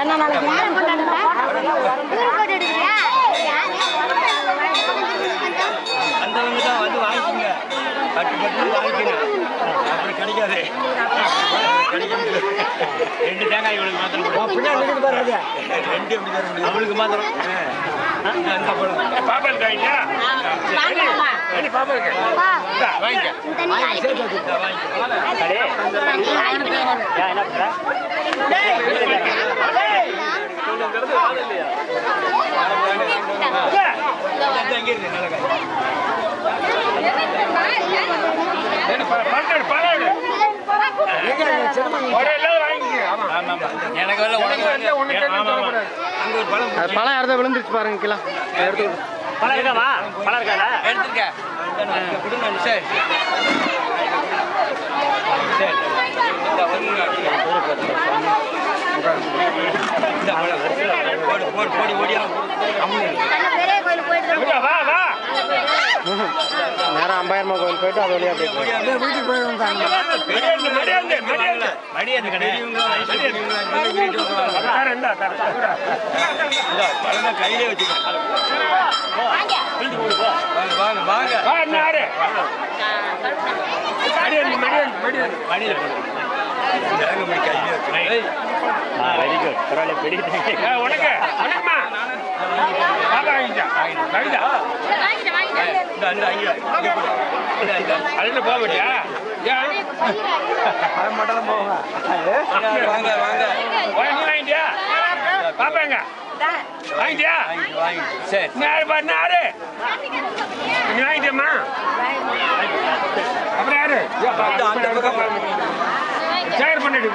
என்ன நாளைக்கு வந்தவங்க தான் வந்து வாங்கிக்கோங்க. பட்டு பட்டு வாங்கிக்கணும் அப்புறம் கிடைக்காது. ரெண்டு தேங்காய் இவளுக்கு மாத்திரம். ரெண்டு அவளுக்கு மாத்திரம். பாப்பா இருக்காங்க பாப்பா இருக்கா. வாங்கிக்க. என்ன பழம் யாரதோ விழுந்துருச்சு பாருங்க கிலோ எடுத்து பழம் இருக்காமா பழம் இருக்காடா எடுத்துருக்க சரி இந்த வந்து இந்த பழம் போடு போடு போடி ஓடியா போயிட்டு நேரம் அம்பாயிரமா கோயில் போயிட்டு அது வழியா போகும். வீட்டுக்கு போய் மடியாந்து மடியாந்து மடியாந்து மடியாந்து கடை பழம் கையிலே வச்சுக்கோ. வாங்க வெரி குட் பரவாயில்ல பெரிய உனக்கு வணக்கம்மா பாப்பா வாங்கிட்டா வாங்கிட்டா இந்த அதுல போக மாட்டியா வாங்க வாங்க வாங்கிட்டியா பாப்பாங்க வாங்கிட்டியா சரி நீ வாங்கிட்டியம்மா அப்புறம் யாரு அந்த பக்கம் சேகர் பண்ணிட்டு